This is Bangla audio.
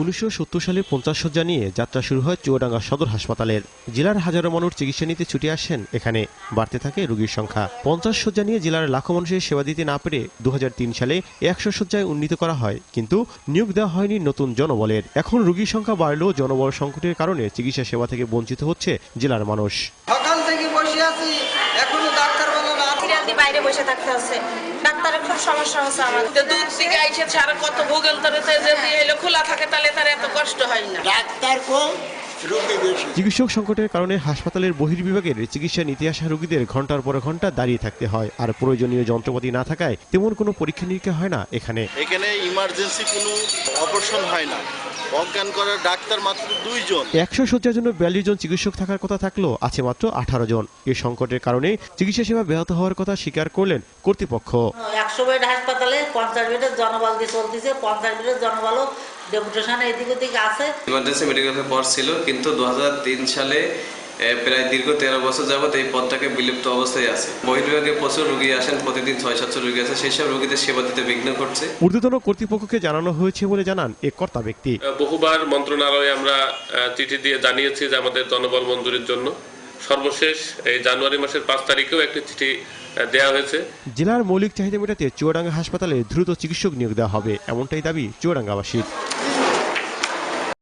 উনিশশো সত্তর সালে পঞ্চাশ শয্যা নিয়ে যাত্রা শুরু হয় চুয়াডাঙ্গা সদর হাসপাতালের। জেলার হাজারো মানুষ চিকিৎসা নিতে ছুটে আসেন। এখানে বাড়তে থাকে রোগীর সংখ্যা। পঞ্চাশ শয্যা নিয়ে জেলার লাখো মানুষের সেবা দিতে না পেরে দু হাজার তিন সালে একশো শয্যায় উন্নীত করা হয়। কিন্তু নিয়োগ দেওয়া হয়নি নতুন জনবলের। এখন রোগীর সংখ্যা বাড়লেও জনবল সংকটের কারণে চিকিৎসা সেবা থেকে বঞ্চিত হচ্ছে জেলার মানুষ। সকাল থেকে বসে আছি এখনও ডাক্তার বলে না সিরিয়াল দিয়ে বাইরে বসে থাকতে হচ্ছে। ডাক্তারের খুব সমস্যা হচ্ছে আমার। তো দূর থেকে আইসে ছাড়া কত ভোগান্তরেতে যদি এলো খোলা থাকে তাহলে তার এত কষ্ট হয় না। ডাক্তার কম চিকিৎসক সংকটের কারণে হাসপাতালের বহির্বিভাগের চিকিৎসা নিতে আসা রোগীদের ঘণ্টার পর ঘণ্টা দাঁড়িয়ে থাকতে হয়। আর প্রয়োজনীয় যন্ত্রপাতি না থাকায় তেমন কোনো পরীক্ষা নিরীক্ষা হয় না এখানে। এখানে ইমার্জেন্সি কোনো অপারেশন হয় না। অজ্ঞান করার ডাক্তার মাত্র দুইজন। একশো শয্যার জন্য বিয়াল্লিশ জন চিকিৎসক থাকার কথা থাকলেও আছে মাত্র আঠারো জন। এই সংকটের কারণে চিকিৎসা সেবা ব্যাহত হওয়ার কথা স্বীকার করলেন কর্তৃপক্ষ। একশো বেড হাসপাতালে পঞ্চাশ বেডের জনবল দিয়ে চলতেছে পঞ্চাশ বেডের জনবলও ডেপুটেশন এদিক ওদিক আছে। ইমার্জেন্সি মেডিকেল পর ছিল কিন্তু দু সালে প্রায় দীর্ঘ তেরো বছর যাবত এই পদটাকে বিলুপ্ত অবস্থায় আছে। বহির্বিভাগে প্রচুর রোগী আসেন প্রতিদিন ছয় সাতশো রোগী আছে সেই সব রোগীদের সেবা দিতে বিঘ্ন করছে ঊর্ধ্বতন কর্তৃপক্ষকে জানানো হয়েছে বলে জানান এক কর্তা ব্যক্তি। বহুবার মন্ত্রণালয়ে আমরা চিঠি দিয়ে জানিয়েছি যে আমাদের জনবল মঞ্জুরির জন্য। সর্বশেষ এই জানুয়ারি মাসের পাঁচ তারিখেও একটি চিঠি দেওয়া হয়েছে। জেলার মৌলিক চাহিদা মেটাতে চুয়াডাঙ্গা হাসপাতালে দ্রুত চিকিৎসক নিয়োগ দেওয়া হবে এমনটাই দাবি চুয়াডাঙ্গাবাসীর।